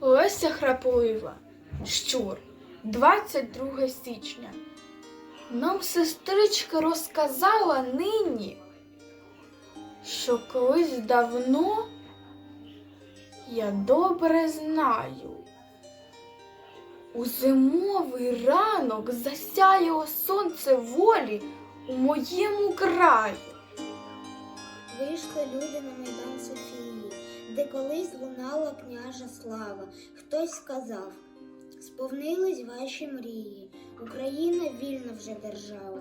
Леся Храплива. Щур. 22 січня. Нам сестричка розказала нині, що колись давно я добре знаю. У зимовий ранок засяяло сонце волі у моєму краю. Вийшли люди на Майдан Софії, де колись лунала княжа слава. Хтось сказав, сповнились ваші мрії, Україна вільна вже держава.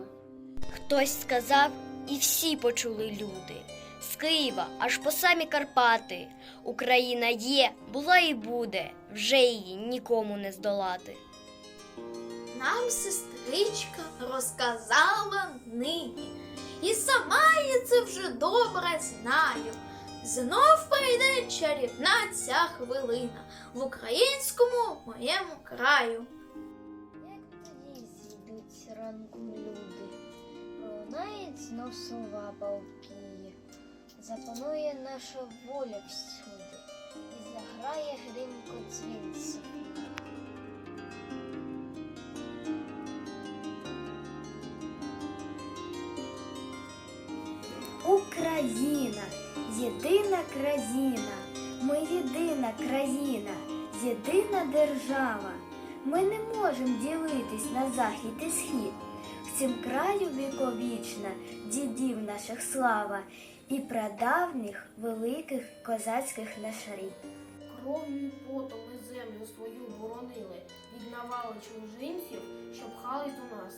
Хтось сказав, і всі почули люди. З Києва аж по самі Карпати. Україна є, була і буде, вже її нікому не здолати. Нам сестричка розказала нині, і сама я це вже добре знаю. Знов прийде чарівна ця хвилина в українському моєму краю. Як тоді зійдуть ранку люди, пролунають знов слова палки, запанує наша воля всюди, і заграє гримко дзвін Софії. Україна, єдина країна, ми єдина країна, єдина держава. Ми не можемо ділитись на захід і схід. В цім краю віковічна дідів наших слава і прадавніх великих козацьких нашарів. Кров'ю потом ми землю свою боронили, віднавали чужинців, що пхались до нас.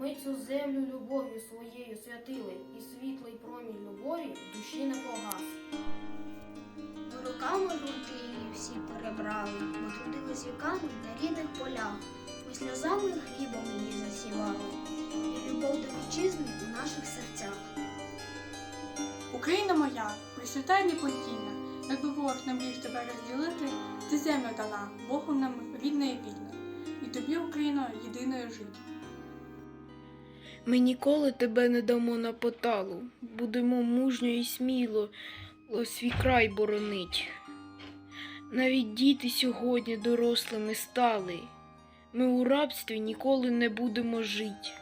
Ми цю землю любов'ю своєю святили, і світлий промінь в душі не погас. Руками руки її всі перебрали, ми трудились віками на рідних полях. Ми сльозами хлібом її засівали, і любов до вітчизни у наших серцях. Україна моя, пресвята і неподільна, якби ворог не міг тебе розділити, ти землю дала, Богом нам рідна і вільна, і тобі, Україно, єдиною жити. Ми ніколи тебе не дамо на поталу, будемо мужньо і сміло свій край боронить. Навіть діти сьогодні дорослими стали. Ми у рабстві ніколи не будемо жить.